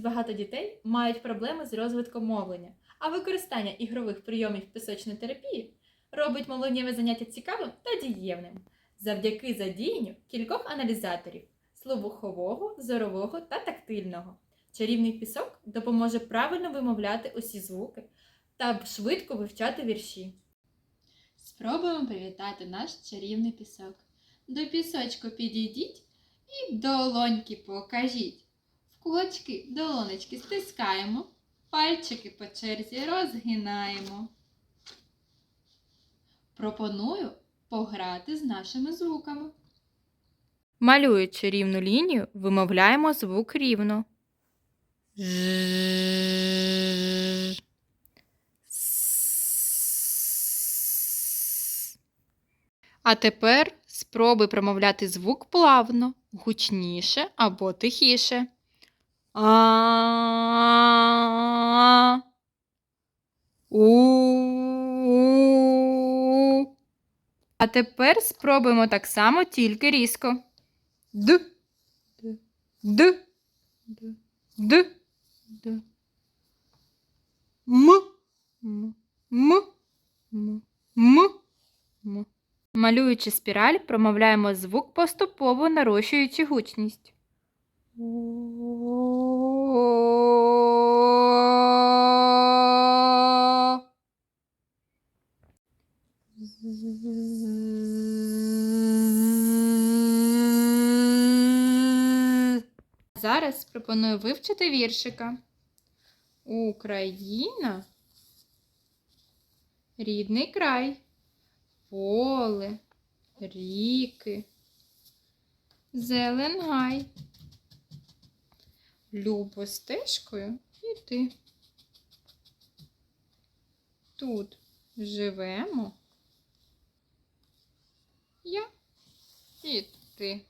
багато дітей мають проблеми з розвитком мовлення, а використання ігрових прийомів пісочної терапії робить мовленнєве заняття цікавим та дієвним завдяки задіянню кількох аналізаторів слухового, зорового та тактильного. Чарівний пісок допоможе правильно вимовляти усі звуки та швидко вивчати вірші. Спробуємо привітати наш чарівний пісок. До пісочку підійдіть і долоньки покажіть. Кулачки долонечки стискаємо, пальчики по черзі розгинаємо. Пропоную пограти з нашими звуками. Малюючи рівну лінію, вимовляємо звук рівно. А тепер спробуй промовляти звук плавно, гучніше або тихіше. А. У. А тепер спробуємо так само, тільки різко. Д. Д. Д. Д. М. М. М. М. М. М. Малюючи спіраль, промовляємо звук поступово нарощуючи гучність. Зараз пропоную вивчити віршика. Україна рідний край, поле, ріки, зелен гай. Любо стежкою йти. Тут живемо. Я і ти.